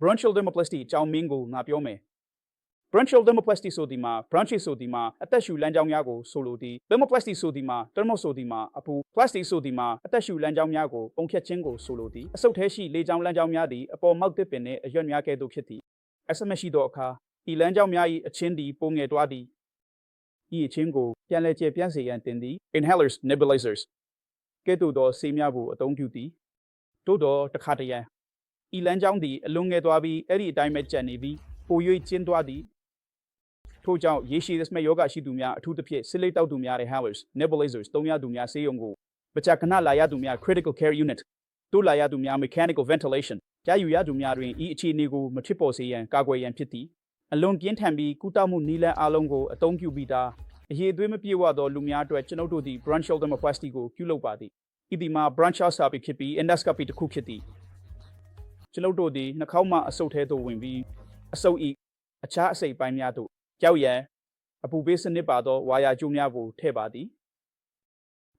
bronchial dermoplasty အကြောင်းမင်းကိုငါပြောမယ် bronchial dermoplasty ဆိုဒီမှာ bronchi ဆိုဒီမှာအသက်ရှူလမ်းကြောင်းများကိုဆိုလိုသည် dermoplasty ဆိုဒီမှာ dermo ဆိုဒီမှာအပူ plasty ဆိုဒီမှာအသက်ရှူလမ်းကြောင်းများကိုပုံဖြတ်ခြင်းကိုဆိုလိုသည်အဆုတ်ထဲရှိလေကြောင်းလမ်းကြောင်းများသည်အပေါ်မောက်တစ်ပင်နှင့်အရွက်များကဲ့သို့ဖြစ်သည် SMS ရှိသောအခါဤလမ်းကြောင်းများ၏အချင်းသည်ပုံငယ်သွားသည်ဤအချင်းကိုပြန်လည်ကျေပြန့်စေရန်တင်သည် inhalers nebulizers ကဲ့သို့သောဆေးများကိုအသုံးပြုသည်သို့သောတစ်ခါတရံ ဤလမ်းကြောင်းသည်အလွန်ငယ်သွားပြီးအဲ့ဒီအတိုင်းပဲကျန်နေပြီးပို၍ကျင်းသွားသည်ထို့ကြောင့်ရေရှည်သစမဲ့ယောဂရှိသူများအထူးသဖြင့်စစ်လေးတောက်သူများတဲ့ inhalers nebulizers သုံးရသူများဆေးရုံကိုမကြာခဏလာရသူများ critical care unit တို့လာရသူများ mechanical ventilation ကြားယူရသူများတွင်ဤအခြေအနေကိုမဖြစ်ပေါ်စေရန်ကာကွယ်ရန်ဖြစ်သည်အလွန်ပြင်းထန်ပြီးကုသမှုနည်းလမ်းအလုံးကိုအသုံးပြုပြီးသားအရေးအသွေးမပြေဝသောလူများအတွက်ကျွန်ုပ်တို့သည် bronchial dermoplasty ကိုပြုလုပ်ပါသည်ဤဒီမှာ bronchial surgery ဖြစ်ပြီး endoscopy တစ်ခုဖြစ်သည် ကျွန်ုပ်တို့သည်နှာခေါင်းမှအဆုတ်ထဲသို့ဝင်ပြီးအဆုတ်ဤအခြားအစိတ်ပိုင်းများသို့ကြောက်ရန်အပူပေးစနစ်ပါသောဝါယာကြိုးများကိုထည့်ပါသည်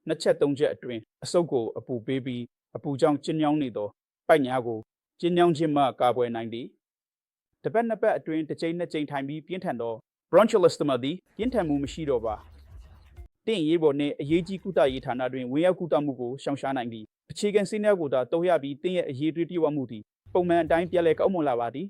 နှစ်ချက်သုံးချက်အတွင်းအဆုတ်ကိုအပူပေးပြီးအပူကြောင့်ကျဉ်းညောင်းနေသောပိုက်ညာကိုကျင်းညောင်းခြင်းမှကာကွယ်နိုင်သည်တစ်ပတ်နှစ်ပတ်အတွင်းတစ်ကြိမ်နှစ်ကြိမ်ထိုင်ပြီးပြင်းထန်သော bronchial asthma သည်ပြင်းထန်မှုမရှိတော့ပါတင့်ရေးပေါ်နှင့်အရေးကြီးကုသရေးဌာနတွင်ဝင်ရောက်ကုသမှုကိုရှောင်ရှားနိုင်သည်အခြေခံစည်းများကိုသာတုံ့ရပြီးတင်းရဲ့အရေးတွေးပြည့်ဝမှုသည် ပုံမှန်အတိုင်းပြည့်လည်ကောင်းမွန်လာပါသည်